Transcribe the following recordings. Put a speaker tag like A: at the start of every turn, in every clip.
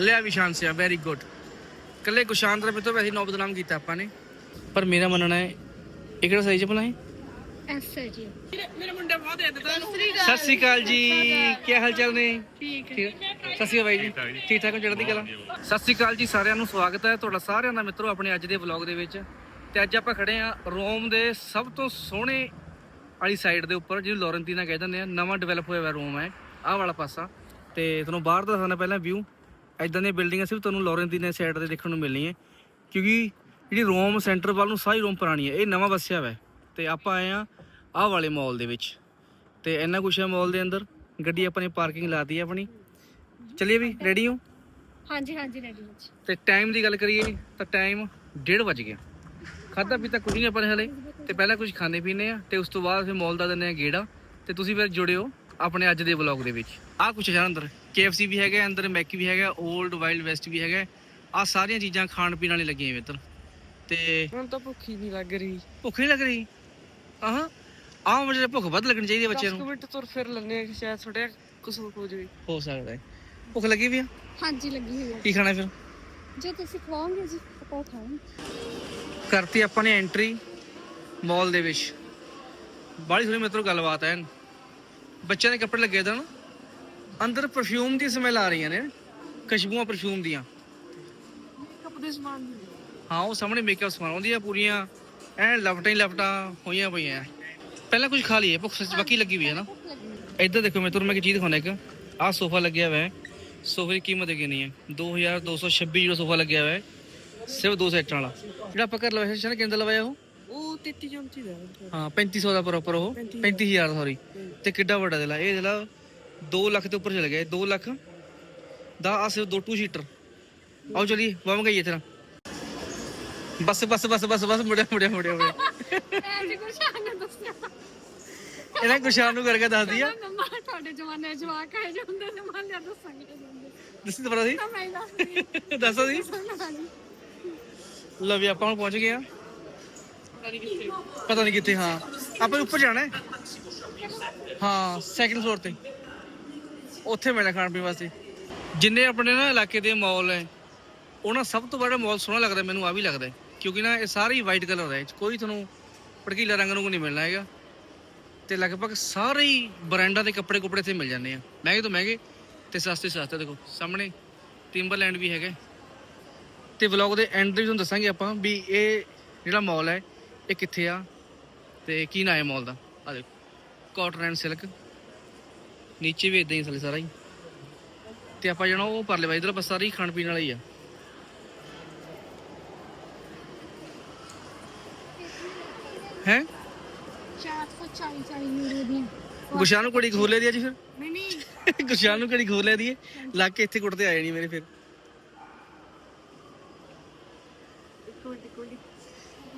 A: ਲਿਆ ਵਿਸ਼ਾਨ ਸਿਆ very good ਕੱਲੇ ਗੁਸ਼ਾਨ ਦਾ ਮਿੱਤਰ ਵੈਸੇ ਨੌ ਬਦਨਾਮ ਕੀਤਾ ਆਪਾਂ ਨੇ। ਪਰ ਮੇਰਾ ਮੰਨਣਾ ਹੈ ਇਹ ਕਿਹੜਾ ਸਹੀ ਚੱਪਲ ਹੈ?
B: ਐਸ ਜੀ।
A: ਮੇਰੇ ਮੁੰਡੇ ਬਹੁਤ ਇੱਜ਼ਤ ਸਤਿ ਸ਼੍ਰੀ ਅਕਾਲ। ਜੀ। ਕੀ ਹਾਲ ਚਾਲ ਨੇ?
B: ਠੀਕ ਹੈ।
A: ਠੀਕ ਹੈ। ਸਤਿ ਸ਼੍ਰੀ ਅਕਾਲ ਬਾਈ ਜੀ। ਠੀਕ ਠਾਕ ਹੋ ਚੜ੍ਹਦੀ ਕਲਾ? ਸਤਿ ਸ਼੍ਰੀ ਅਕਾਲ ਜੀ ਸਾਰਿਆਂ ਨੂੰ ਸਵਾਗਤ ਹੈ ਤੁਹਾਡਾ ਸਾਰਿਆਂ ਦਾ ਮਿੱਤਰੋ ਆਪਣੇ ਅੱਜ ਦੇ ਵਲੌਗ ਦੇ ਵਿੱਚ। ਤੇ ਅੱਜ ਆਪਾਂ ਖੜੇ ਆ ਰੋਮ ਦੇ ਸਭ ਤੋਂ ਸੋਹਣੇ ਵਾਲੀ ਸਾਈਡ ਦੇ ਉੱਪਰ ਜਿਹਨੂੰ ਲੋਰੈਂਟੀਨਾ ਕਹਿ ਦਿੰਦੇ ਆ। ਨਵਾਂ ਡਿਵੈਲਪ ਹੋਇਆ ਹੋਇਆ ਰੋਮ ਹੈ। ਆਹ ਵਾਲਾ ਪਾਸਾ। ਤੇ ਤੁਹਾਨੂੰ ਬਾਹਰ ਦਾ ਦਿਖਾਉਣਾ ਪਹਿਲਾਂ ਵਿਊ ਐਦਾਂ ਦੀਆਂ ਬਿਲਡਿੰਗਾਂ ਸਿਰਫ ਤੁਹਾਨੂੰ ਲੋਰੈਂਟੀਨਾ ਸਾਈਡ ਤੇ ਦੇਖਣ ਨੂੰ ਮਿਲਣੀਆਂ। ਕਿਉਂਕਿ ਜਿਹੜੀ ਰੋਮ ਸੈਂਟਰ ਵੱਲ ਨੂੰ ਸਾਰੀ ਰੋਮ ਪੁਰਾਣੀ ਹੈ ਇਹ ਨਵਾਂ ਵਸਿਆ ਹੋਇਆ ਹੈ। ਤੇ ਆਪਾਂ ਆਏ ਆ ਆਹ ਵਾਲੇ ਮਾਲ ਦੇ ਵਿੱਚ। ਤੇ ਇੰਨਾ ਕੁਛ ਹੈ ਮਾਲ ਦੇ ਅੰਦਰ। ਗੱਡੀ ਆਪਾਂ ਨੇ ਪਾਰਕਿੰਗ ਲਾਤੀ ਹੈ ਆਪਣੀ। ਚਲਿਏ ਵੀ ਰੈਡੀ ਹੋ?
B: ਹਾਂਜੀ ਹਾਂਜੀ ਰੈਡੀ ਵਿੱਚ
A: ਤੇ ਟਾਈਮ ਦੀ ਗੱਲ ਕਰੀਏ ਤਾਂ ਟਾਈਮ 1:30 ਵਜ ਗਿਆ। ਖਾਦਾ ਪੀਤਾ ਕੁਝ ਨਹੀਂ ਆਪਾਂ ਨੇ ਹਲੇ। ਤੇ ਪਹਿਲਾਂ ਕੁਝ ਖਾਣੇ ਪੀਣੇ ਆ। ਤੇ ਉਸ ਤੋਂ ਬਾਅਦ ਫਿਰ ਮਾਲ ਦਾ ਦਿੰਦੇ ਆ ਗੇੜਾ। ਤੇ ਤੁਸੀਂ ਫਿਰ ਜੁੜਿਓ ਆਪਣੇ ਅੱਜ ਦੇ ਵਲੌਗ ਦੇ ਵਿੱਚ। ਆਹ ਕੁਛ ਹੈ ਅੰਦਰ। KFC ਵੀ ਹੈਗਾ ਅੰਦਰ ਮੈਕ ਵੀ ਹੈਗਾ 올ਡ ਵਾਈਲਡ ਵੈਸਟ ਵੀ ਹੈਗਾ। ਆਹ ਸਾਰੀਆਂ ਚੀਜ਼ਾਂ ਖਾਣ ਪੀਣ ਵਾਲੀ ਲੱਗੀਆਂ ਇੱਧਰ। ਤੇ
C: ਹੁਣ ਤਾਂ ਭੁੱਖੀ ਨਹੀਂ ਲੱਗ ਰਹੀ।
A: ਭੁੱਖ ਨਹੀਂ ਲੱਗ ਰਹੀ? ਆਹਾਂ। ਆਹ ਵਜੇ ਭੁੱਖ ਵੱਧ ਲੱਗਣੀ ਚਾਹੀਦੀ ਹੈ ਬੱਚਿਆਂ
C: 10
A: ਨੂੰ
C: ਮਿੰਟ ਤੁਰ ਫਿਰ ਲੈਣੇ ਆ ਸ਼ਾਇਦ ਥੋੜਾ ਕੁਸੂਰ ਹੋ ਜਾਵੇ।
A: ਹੋ ਸਕਦਾ ਹੈ। ਭੁੱਖ ਲੱਗੀ ਵੀ ਆ?
B: ਹਾਂਜੀ ਲੱਗੀ ਹੋਈ ਹੈ
A: ਕੀ ਖਾਣਾ ਫਿਰ?
B: ਜੋ ਤੁਸੀਂ ਖਵਾਓਗੇ ਜੀ ਆਪਾਂ ਖਾਵਾਂਗੇ
A: ਕਰਤੀ ਆਪਾਂ ਨੇ ਐਂਟਰੀ ਮਾਲ ਦੇ ਵਿੱਚ। ਬਾੜੀ ਸੋਹਣੀ ਮਿੱਤਰੋ ਗੱਲਬਾਤ ਹੈ। ਬੱਚਿਆਂ ਦੇ ਕੱਪੜੇ ਲੱਗੇ ਤਾਂ ਅੰਦਰ ਪਰਫਿਊਮ ਦੀ ਸਮੈਲ ਆ ਰਹੀਆਂ ਨੇ ਖੁਸ਼ਬੂਆਂ ਪਰਫਿਊਮ ਦੀਆਂ।
C: ਕੱਪ ਦੇ ਸਮਾਨ ਵੀ
A: ਹਾਂ ਉਹ ਸਾਹਮਣੇ ਮੇਕਅਪ ਸਮਾਨ ਆਉਂਦੀਆਂ ਪੂਰੀਆਂ। ਐ ਲਪਟਾਂ ਹੀ ਲਪਟਾਂ ਹੋਈਆਂ ਪਈਆਂ। ਪਹਿਲਾਂ ਕੁਝ ਖਾ ਲਈਏ ਭੁੱਖ ਸੱਚ ਬਾਕੀ ਲੱਗੀ ਵੀ ਹੈ ਨਾ। ਇੱਧਰ ਦੇਖੋ ਮੈਂ ਤੁਹਾਨੂੰ ਮੈਂ ਇੱਕ ਚੀਜ਼ ਦਿਖਾਉਣਾ ਇੱਕ। ਆਹ ਸੋਫਾ ਲੱਗਿਆ ਹੋਇਆ ਹੈ। ਸੋਫੇ ਦੀ ਕੀਮਤ ਕਿੰਨੀ ਹੈ? 2226 ਜਿਹੜਾ ਸੋਫਾ ਲੱਗਿਆ ਹੋਇਆ ਹੈ ਸਿਰਫ ਦੋ ਸੈਟਾਂ ਵਾਲਾ। ਜਿਹੜਾ ਆਪਾਂ ਘਰ ਲਵਾਇਆ ਸੀ ਨਾ ਕਿੰਦਾ ਲਵਾਇਆ ਉਹ?
C: ਉਹ 33 ਚਮਚੀ ਦਾ
A: ਹਾਂ 3500 ਦਾ ਪ੍ਰੋਪਰ ਉਹ। 35000 ਸੌਰੀ। ਤੇ ਕਿੱਡਾ ਵੱਡਾ ਦਿਲਾ ਇਹ ਦਿਲਾ 2 ਲੱਖ ਦੇ ਉੱਪਰ ਚਲ ਗਿਆ 2 ਲੱਖ ਦਾ ਆ ਸਿਰਫ ਦੋ ਟੂ ਸੀਟਰ ਆਓ ਚਲੀਏ ਵਮ ਗਈ ਇਤਨਾ ਬਸ ਬਸ ਬਸ ਬਸ ਬਸ ਮੁੜਿਆ ਮੁੜਿਆ ਮੁੜਿਆ ਮੁੜਿਆ।
B: ਕੁਛ ਦੱਸਿਆ।
A: ਇਹਨਾਂ ਗੁਸ਼ਾਨ ਨੂੰ ਕਰਕੇ ਦੱਸਦੀ ਆ
B: ਮੰਮਾ ਤੁਹਾਡੇ ਜਮਾਨੇ ਜਵਾਕ ਆਏ ਜਾਂਦੇ ਨੇ ਮੰਨ ਲਿਆ ਦੱਸਾਂਗੇ
A: ਦੱਸੀ ਤਾਂ ਪਤਾ ਸੀ
B: ਤਾਂ ਮੈਂ ਹੀ ਦੱਸਦੀ
A: ਦੱਸੋ
B: ਹਾਂਜੀ
A: ਲਓ ਵੀ ਆਪਾਂ ਹੁਣ ਪਹੁੰਚ ਗਏ ਆ ਪਤਾ ਨਹੀਂ ਕਿੱਥੇ, ਹਾਂ। ਆਪਾਂ ਉੱਪਰ ਜਾਣਾ ਹੈ? ਹਾਂ ਸੈਕਿੰਡ ਫਲੋਰ ਤੇ। ਉੱਥੇ ਮਿਲਣਾ ਖਾਣ ਪੀਣ ਵਾਸਤੇ। ਜਿੰਨੇ ਆਪਣੇ ਨਾ ਇਲਾਕੇ ਦੇ ਮਾਲ ਹੈ ਉਹਨਾਂ ਸਭ ਤੋਂ ਬੜਾ ਮਾਲ ਸੋਹਣਾ ਲੱਗਦਾ, ਮੈਨੂੰ ਆ ਵੀ ਲੱਗਦਾ ਕਿਉਂਕਿ ਨਾ ਇਹ ਸਾਰੇ ਹੀ ਵਾਈਟ ਕਲਰ ਹੈ। ਕੋਈ ਤੁਹਾਨੂੰ ਭੜਕੀਲਾ ਰੰਗ ਨੂੰ ਨਹੀਂ ਮਿਲਣਾ ਹੈਗਾ। ਤੇ ਲਗਭਗ ਸਾਰੇ ਹੀ ਬ੍ਰਾਂਡਾਂ ਦੇ ਕੱਪੜੇ ਕੁਪੜੇ ਇੱਥੇ ਮਿਲ ਜਾਂਦੇ ਆ। ਮਹਿੰਗੇ ਤੋਂ ਮਹਿੰਗੇ ਤੇ ਸਸਤੇ ਸਸਤੇ। ਦੇਖੋ, ਸਾਹਮਣੇ ਟਿੰਬਰਲੈਂਡ ਵੀ ਹੈਗਾ। ਤੇ ਵਲੌਗ ਦੇ ਐਂਡ ਤੇ ਵੀ ਤੁਹਾਨੂੰ ਦੱਸਾਂਗੇ ਆਪਾਂ ਵੀ ਇਹ ਜਿਹੜਾ ਮਾਲ ਹੈ ਇਹ ਕਿੱਥੇ ਆ? ਤੇ ਕੀ ਨਾਂ ਹੈ ਮਾਲ ਦਾ? ਆ ਦੇਖੋ। ਕਾਟਨ ਐਂਡ ਸਿਲਕ ਨੀਚੇ ਵੀ ਇਦਾਂ ਹੀ ਥੱਲੇ ਸਾਰਾ ਹੀ। ਤੇ ਆਪਾਂ ਜਾਣਾ ਉਹ ਪਰਲੇ ਬਾਈ ਇਧਰ ਬਸ ਸਾਰੀ ਹੀ ਖਾਣ ਪੀਣ ਵਾਲਾ ਹੀ ਆ। ਹੈ?
B: 440 40 ਯੂਰੋ ਦੀ
A: ਗੁਸ਼ਾਨ ਨੂੰ ਕੁੜੀ ਖੋਲ ਲੈ ਦੀ ਅੱਜ ਫਿਰ?
B: ਨਹੀਂ ਨਹੀਂ।
A: ਗੁਸ਼ਾਨ ਨੂੰ ਕੁੜੀ ਖੋਲ ਲੈ ਦੀ ਲੱਗ ਕੇ ਇੱਥੇ ਕੁੱਟਦੇ ਆਏ ਨਹੀਂ ਮੇਰੇ ਫਿਰ।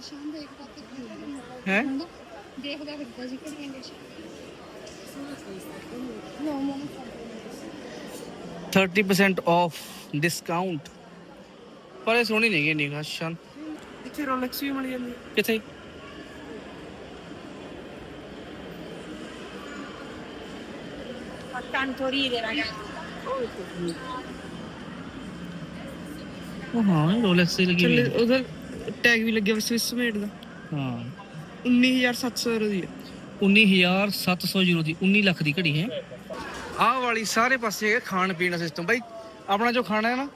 B: ਨਿਸ਼ਾਨ ਦੇਖਦਾ ਤੇ
A: ਹੈ
B: ਦੇਖਦਾ ਫਿਰਦਾ ਜੀ ਕਿਹੜੀ ਕਹਿੰਦੇ ਨੋ ਮੋਮ
A: 30% ਆਫ ਡਿਸਕਾਊਂਟ ਪਰ ਇਹ ਸੋਹਣੀ ਨਹੀਂ ਹੈ ਨੀ ਗੁਸ਼ਾਨ
C: ਇੱਥੇ ਰੋਲੈਕਸ ਵੀ ਮਿਲ ਜਾਂਦੀ
A: ਕਿੱਥੇ?
B: tanto ridere ragazzi
A: ਉਹ ਹਾਂ ਰੋਲੈਕਸ ਦੀ ਲੱਗੀ ਹੋਈ
C: ਚੱਲੇ
A: ਹੈ
C: ਉਹਦਾ ਟੈਗ ਵੀ ਲੱਗਿਆ ਸਵਿਸ ਮੇਡ ਦਾ।
A: ਹਾਂ।
C: 19700 ਰੁਪਏ ਦੀ ਹੈ।
A: 19700 ਯੂਰੋ ਦੀ 19 ਲੱਖ ਦੀ ਘੜੀ ਹੈ। ਆਹ ਵਾਲੀ ਸਾਰੇ ਪਾਸੇ ਹੈ ਖਾਣ ਪੀਣ ਦਾ ਸਿਸਟਮ ਬਾਈ ਆਪਣਾ ਜੋ ਖਾਣਾ ਹੈ ਨਾ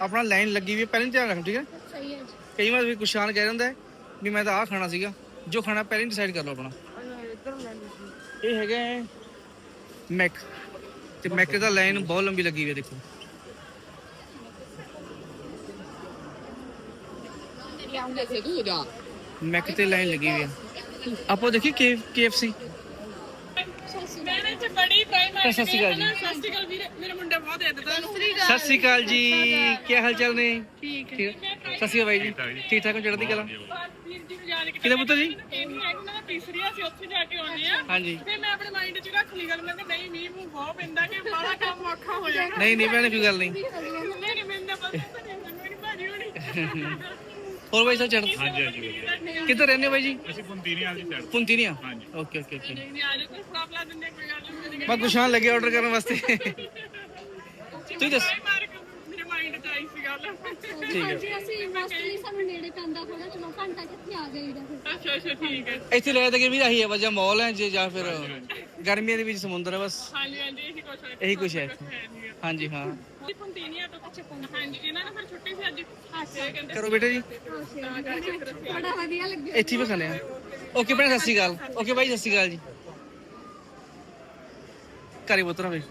A: ਆਪਣਾ ਲਾਈਨ ਲੱਗੀ ਵੀ ਹੈ ਪਹਿਲਾਂ ਹੀ ਧਿਆਨ ਰੱਖ ਠੀਕ ਹੈ?
B: ਸਹੀ ਹੈ ਜੀ।
A: ਕਈ ਵਾਰ ਵੀ ਕੁਸ਼ਾਨ ਕਹਿ ਦਿੰਦਾ ਹੈ ਵੀ ਮੈਂ ਤਾਂ ਆਹ ਖਾਣਾ ਸੀਗਾ। ਜੋ ਖਾਣਾ ਪਹਿਲਾਂ ਹੀ ਡਿਸਾਈਡ ਕਰ ਲਓ ਆਪਣਾ।
C: ਇੱਧਰ ਲੈ ਲਈ
A: ਇਹ ਹੈਗਾ ਹੈ ਮੈਕ। ਤੇ ਮੈਕ ਦਾ ਲਾਈਨ ਬਹੁਤ ਲੰਬੀ ਲੱਗੀ ਹੋਈ ਹੈ ਦੇਖੋ। ਮੈਕ ਤੇ ਲਾਈਨ ਲੱਗੀ ਹੋਈ ਹੈ ਆਪੋ ਦੇਖੀ ਕੇ KFC
C: ਬੜੀ ਪ੍ਰਾਈਮ
A: ਸਤਿ ਸ਼੍ਰੀ ਅਕਾਲ ਜੀ।
C: ਸਤਿ ਸ਼੍ਰੀ ਅਕਾਲ ਵੀਰੇ ਮੇਰੇ ਮੁੰਡੇ ਬਹੁਤ ਇੱਜ਼ਤ
A: ਸਤਿ ਸ਼੍ਰੀ ਅਕਾਲ। ਜੀ। ਕੀ ਹਾਲ ਚਾਲ ਨੇ?
C: ਠੀਕ ਹੈ।
A: ਸਤਿ ਸ਼੍ਰੀ ਅਕਾਲ ਬਾਈ ਜੀ। ਠੀਕ ਠਾਕ ਹੋ? ਚੜ੍ਹਦੀ ਕਲਾ?
C: ਵੀਰ ਜੀ? ਨੂੰ ਯਾਦ
A: ਕਿਹਦਾ ਪੁੱਤਰ ਜੀ
C: ਨਹੀਂ ਹੈ ਮੈਂ ਤੀਸਰੀ ਅਸੀਂ ਉੱਥੇ ਜਾ ਕੇ ਆਉਣੇ ਆ
A: ਹਾਂਜੀ।
C: ਫਿਰ ਮੈਂ ਆਪਣੇ ਮਾਈਂਡ 'ਚ ਰੱਖ ਲਈ ਗੱਲ ਮੈਂ ਕਿ ਨਹੀਂ ਮੀਂਹ ਮੂੰਹ ਬਹੁਤ ਪੈਂਦਾ ਕਿ ਬੜਾ ਕੰਮ ਔਖਾ ਹੋ ਜਾਣਾ।
A: ਨਹੀਂ ਨਹੀਂ ਭੈਣੇ ਕੋਈ ਗੱਲ ਨਹੀਂ।
C: ਨਹੀਂ ਕਿ ਮੈਨੂੰ ਤਾਂ ਪਤਾ ਨਹੀਂ ਮੇਰੀ ਭਾਜੀ ਹੋਣੀ
A: ਹੋਰ ਬਾਈ ਸਾਹਿਬ ਚੜ੍ਹ
D: ਹਾਂਜੀ ਹਾਂਜੀ
A: ਕਿੱਧਰ ਰਹਿੰਦੇ ਹੋ ਬਾਈ ਜੀ?
D: ਅਸੀਂ ਪੁੰਤੀਰੀਆਂ ਵਾਲੀ ਸਾਈਡ
A: ਪੁੰਤੀਨੀਆ
D: ਹਾਂਜੀ।
A: ਓਕੇ ਓਕੇ ਓਕੇ
C: ਨਹੀਂ ਅੱਜ ਕੋਈ ਫਲਾਪਲਾ ਦਿੰਦੇ ਕੋਈ ਗੱਲ ਨਹੀਂ
A: ਮੈਂ ਗੁਸ਼ਾਨ ਲੱਗੇ ਆਰਡਰ ਕਰਨ ਵਾਸਤੇ। ਤੁਸੀਂ ਦੱਸ
C: ਕੇ ਮਾਈਂਡ ਪ੍ਰੋਬਲਮ
B: ਹਾਂਜੀ ਅਸੀਂ ਮੋਸਟਲੀ ਸਾਨੂੰ ਨੇੜੇ ਪੈਂਦਾ ਥੋੜਾ ਚਲੋ ਘੰਟਾ ਕਿੱਥੇ ਆ ਜਾਈਦਾ। ਫਿਰ
C: ਅੱਛਾ ਅੱਛਾ ਠੀਕ ਹੈ।
A: ਇੱਥੇ ਲੈ ਤੇ ਵੀ ਆਹੀ ਹੈ ਵਜਾ ਮਾਲ ਹੈ ਜੇ ਜਾਂ ਫਿਰ ਗਰਮੀਆਂ ਦੇ ਵਿੱਚ ਸਮੁੰਦਰ ਹੈ ਬਸ।
C: ਹਾਂਜੀ ਹਾਂਜੀ ਇਹੀ ਕੁਛ ਹੈ।
A: ਇਹੀ ਕੁਛ ਹੈ।
C: ਨੀਗਾ।
A: ਹਾਂਜੀ ਹਾਂ
C: ਇਹ ਪੰਤੀਨੀਆ ਤੋਂ ਅੱਛਾ ਹਾਂਜੀ ਇਹਨਾਂ ਨੇ ਫਿਰ ਛੁੱਟੀ ਸੀ ਅੱਜ। ਅੱਛਾ। ਕਹਿੰਦੇ
A: ਕਰੋ ਬੇਟਾ ਜੀ।
B: ਬੜਾ ਵਧੀਆ ਲੱਗਿਆ।
A: ਇੱਥੇ ਹੀ ਬਖਾਨੇ ਆ। ਓਕੇ ਭੈਣ ਸਤਿ ਸ਼੍ਰੀ ਅਕਾਲ। ਓਕੇ ਬਾਈ ਸਤਿ ਸ਼੍ਰੀ ਅਕਾਲ ਜੀ। ਘਰੇ ਪੁੱਤਰਾ ਵੇ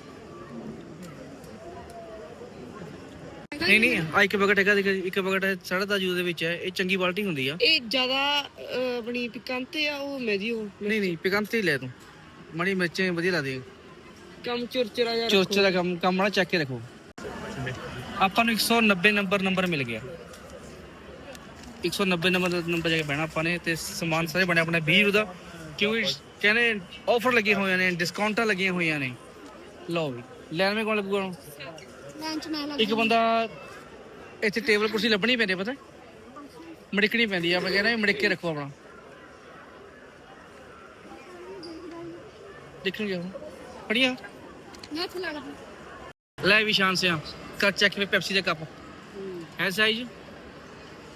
A: ਨਹੀਂ ਨਹੀਂ ਆ ਇੱਕ ਬਕਟ ਹੈਗਾ ਦੇਖ ਇੱਕ ਬਕਟ ਹੈ ਸਾਢੇ ਦਸ ਯੂਰੋ ਦੇ ਵਿੱਚ ਹੈ। ਇਹ ਚੰਗੀ ਬਾਲਟੀ ਹੁੰਦੀ ਆ।
E: ਇਹ ਜ਼ਿਆਦਾ ਅਹ, ਆਪਣੀ ਪਿਕੰਤੇ ਆ ਉਹ ਮੈਦੀਓ
A: ਨਹੀਂ ਨਹੀਂ ਪਿਕੰਤ ਹੀ ਲੈ ਤੂੰ। ਮੜੀ ਮਿਰਚਾਂ ਵਧੀਆ ਲੱਗਦੀਆਂ।
E: ਕੰਮ ਚੁਰਚਰਾ ਜਿਹਾ
A: ਚੋਚੇ ਦਾ ਕੰਮ ਕੰਮ ਵਾਲਾ ਚੱਕ ਕੇ ਰੱਖੋ। ਆਪਾਂ ਨੂੰ 190 ਨੰਬਰ ਨੰਬਰ ਮਿਲ ਗਿਆ। 190 ਨੰਬਰ ਨੰਬਰ ਜਾ ਕੇ ਬਹਿਣਾ ਆਪਾਂ ਨੇ ਤੇ ਸਮਾਨ ਸਾਰੇ ਬਣੇ ਆਪਣੇ 20 ਦਾ ਕਿਉਂਕਿ ਕਹਿੰਦੇ ਆਫਰ ਲੱਗੇ ਹੋਏ ਨੇ ਡਿਸਕਾਊਂਟਾਂ ਲੱਗੀਆਂ ਹੋਈਆਂ ਨੇ। ਲਓ ਵੀ ਲੈਣ ਮੇ ਕੋਲ ਲੱਗੂਗਾ ਇੱਕ ਬੰਦਾ ਇੱਥੇ ਟੇਬਲ ਕੁਰਸੀ ਲੱਭਣੀ ਪੈਂਦੀ ਪਤਾ ਮੜਿਕਣੀ ਪੈਂਦੀ ਆ ਆਪਾਂ ਕਹਿੰਦੇ ਮੜਿਕ ਕੇ ਰੱਖੋ ਆਪਣਾ। ਦੇਖਣਗੇ ਹੁਣ। ਪੜੀਆਂ ਲੈ ਵੀ ਸ਼ਾਨ ਸਿਆ। ਕਰ ਚੈੱਕ ਵੇ ਪੈਪਸੀ ਦਾ ਕੱਪ। ਹੈ। ਸਾਈਜ਼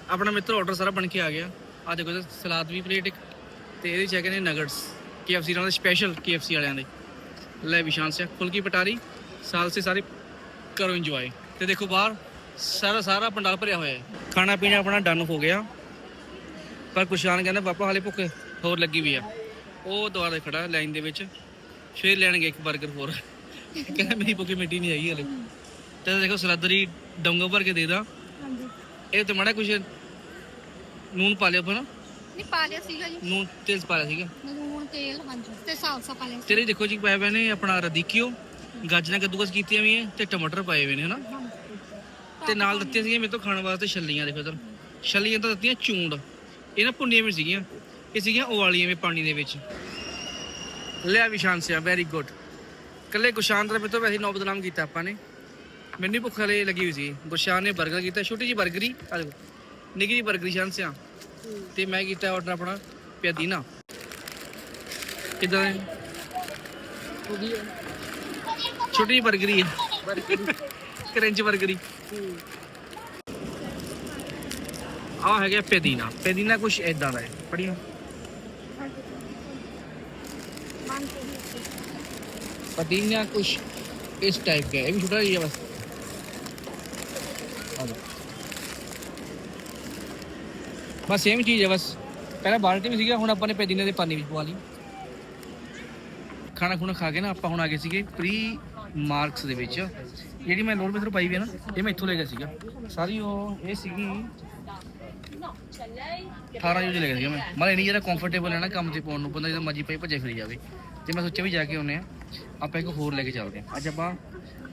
A: ਆਪਣਾ ਮਿੱਤਰ ਆਰਡਰ ਸਾਰਾ ਬਣ ਕੇ ਆ ਗਿਆ। ਆ ਦੇਖੋ ਇਹਦਾ ਸਲਾਦ ਵੀ ਪਲੇਟ ਇੱਕ ਤੇ ਇਹਦੇ ਚੈੱਕ ਨੇ ਨਗਟਸ KFC ਨਾਲ ਦੇ ਸਪੈਸ਼ਲ KFC ਵਾਲਿਆਂ ਦੇ। ਲੈ ਵੀ ਸ਼ਾਨ ਸਿਆ ਫੁਲਕੀ ਪਟਾਰੀ ਸਾਲ ਸੇ ਸਾਰੇ ਕਰੋ ਇੰਜੋਏ ਤੇ ਦੇਖੋ ਬਾਹਰ ਸਾਰਾ ਸਾਰਾ ਪੰਡਾਲ ਭਰਿਆ ਹੋਇਆ ਹੈ। ਖਾਣਾ ਪੀਣਾ ਆਪਣਾ ਡਨ ਹੋ ਗਿਆ। ਪਰ ਕੁਸ਼ਾਨ ਕਹਿੰਦਾ ਪਾਪਾ ਹਾਲੇ ਭੁੱਖ ਹੋਰ ਲੱਗੀ ਵੀ ਆ। ਉਹ ਦੁਆਰਾ ਖੜਾ ਲਾਈਨ ਦੇ ਵਿੱਚ ਫੇਰ ਲੈਣਗੇ ਇੱਕ 버ਗਰ ਹੋਰ। ਕਹਿੰਦਾ ਮੇਰੀ ਭੁੱਖ ਮਿੱਟੀ ਨਹੀਂ ਹੈਗੀ ਹਲੇ। ਤੇ ਦੇਖੋ ਸਲਾਦਰੀ ਡੋਂਗਾ ਭਰ ਕੇ ਦੇ ਦਾਂ।
B: ਹਾਂਜੀ।
A: ਇਹ ਤੇ ਮਾੜਾ ਕੁਛ ਨੂਨ ਪਾ ਲਿਆ ਆਪਣਾ
B: ਨਹੀਂ ਪਾ ਲਿਆ ਸੀਗਾ ਜੀ।
A: ਨੂਨ ਤੇਜ਼ ਪਾ ਲਿਆ ਸੀਗਾ।
B: ਲੂਣ ਤੇਲ ਹਾਂਜੀ। ਤੇ ਸਾਲਸਾ ਪਾ ਲਿਆ
A: ਤੇਰੇ ਦੇਖੋ ਜੀ ਪਾਏ ਹੋਏ ਨੇ ਆਪਣਾ ਰਦੀਕਿਓ। ਗਾਜਰਾਂ ਕੱਦੂਕਸ ਕੀਤੀਆਂ ਵੀ ਤੇ ਟਮਾਟਰ ਪਾਏ ਹੋਏ ਨੇ ਹਨਾ? ਤੇ ਨਾਲ ਦਿੱਤੀਆਂ ਸੀਗੀਆਂ ਮੇਰੇ ਤੋਂ ਖਾਣ ਵਾਸਤੇ ਛੱਲੀਆਂ ਦੇਖੋ ਇਧਰ। ਛੱਲੀਆਂ ਤਾਂ ਦਿੱਤੀਆਂ ਚੂੰਡ। ਇਹ ਨਾ ਭੁੰਨੀਆਂ ਵੀ ਸੀਗੀਆਂ। ਇਹ ਸੀਗੀਆਂ ਉਵਾਲੀਆਂ ਵੀ ਪਾਣੀ ਦੇ ਵਿੱਚ। ਲਿਆ ਵਿਸ਼ਾਨ ਸਿਆ ਵੈਰੀ ਗੁੱਡ ਕੱਲੇ ਦਾ ਮੇਰੇ ਤੋਂ ਵੈਸੇ ਨੌ ਬਦਨਾਮ ਕੀਤਾ ਆਪਾਂ ਨੇ। ਮੈਨੂੰ ਭੁੱਖ ਹਲੇ ਲੱਗੀ ਹੋਈ ਸੀ। ਗੁਰਸ਼ਾਨ ਨੇ 버ਗਰ ਕੀਤਾ ਛੋਟੀ ਜੀ 버ਗਰੀ ਆ ਦੇਖੋ। ਨਿੱਕੀ ਜੀ 버ਗਰੀ ਸ਼ਾਨ ਸਿਆ। ਤੇ ਮੈਂ ਕੀਤਾ ਆਰਡਰ ਆਪਣਾ ਪਿਆਦੀਨਾ। ਕਿਦਾਂ?
E: ਹੈ
A: ਛੋਟੀ ਜੀ 버ਗਰੀ ਹੈ ਕਰੰਚ 버ਗਰੀ ਆ ਹੈਗਾ ਪਿਆਦੀਨਾ। ਪਿਆਦੀਨਾ ਕੁਝ ਐਦਾਂ ਦਾ ਹੈ। ਪੜੀਆਂ ਪਦੀਨਾ ਕੁਛ ਇਸ ਟਾਈਪ ਦਾ ਹੈ। ਇਹ ਵੀ ਛੋਟਾ ਜਿਹਾ ਬਸ। ਬਸ ਸੇਮ ਚੀਜ਼ ਹੈ, ਬਸ। ਪਹਿਲਾਂ ਬਾਲਟੀ ਵੀ ਸੀਗਾ, ਹੁਣ ਆਪਾਂ ਨੇ ਪੈਦੀਨੇ ਦੇ ਪਾਣੀ ਵਿੱਚ ਪਵਾ ਲਈ। ਖਾਣਾ ਖੁਣਾ ਖਾ ਕੇ ਨਾ ਆਪਾਂ ਹੁਣ ਆ ਗਏ ਸੀਗੇ ਪ੍ਰੀ ਮਾਰਕਸ ਦੇ ਵਿੱਚ। ਜਿਹੜੀ ਮੈਂ ਨੋਟ ਮੇਥਰ ਪਾਈ ਵੀ ਹੈ ਨਾ, ਇਹ ਮੈਂ ਇੱਥੋਂ ਲੈ ਗਿਆ ਸੀਗਾ। ਸਾਰੀ ਉਹ, ਇਹ ਸੀਗੀ 18 ਯੂਜ਼ ਲੈ ਗਿਆ ਸੀਗਾ ਮੈਂ। ਮਤਲਬ ਨਹੀਂ ਜਿਹੜਾ ਕੰਫਰਟੇਬਲ ਹੈ ਨਾ ਕੰਮ ਤੇ ਪਾਉਣ ਨੂੰ, ਬੰਦਾ ਜਦੋਂ ਮਰਜ਼ੀ ਪਈ ਭੱਜੇ ਫਿਰੀ ਜਾਵੇ। ਤੇ ਮੈਂ ਸੋਚਿਆ ਵੀ ਜਾ ਕੇ ਆਉਨੇ ਆ ਆਪਾਂ ਇੱਕ ਹੋਰ ਲੈ ਕੇ ਚੱਲਦੇ ਆ ਅੱਜ ਆਪਾਂ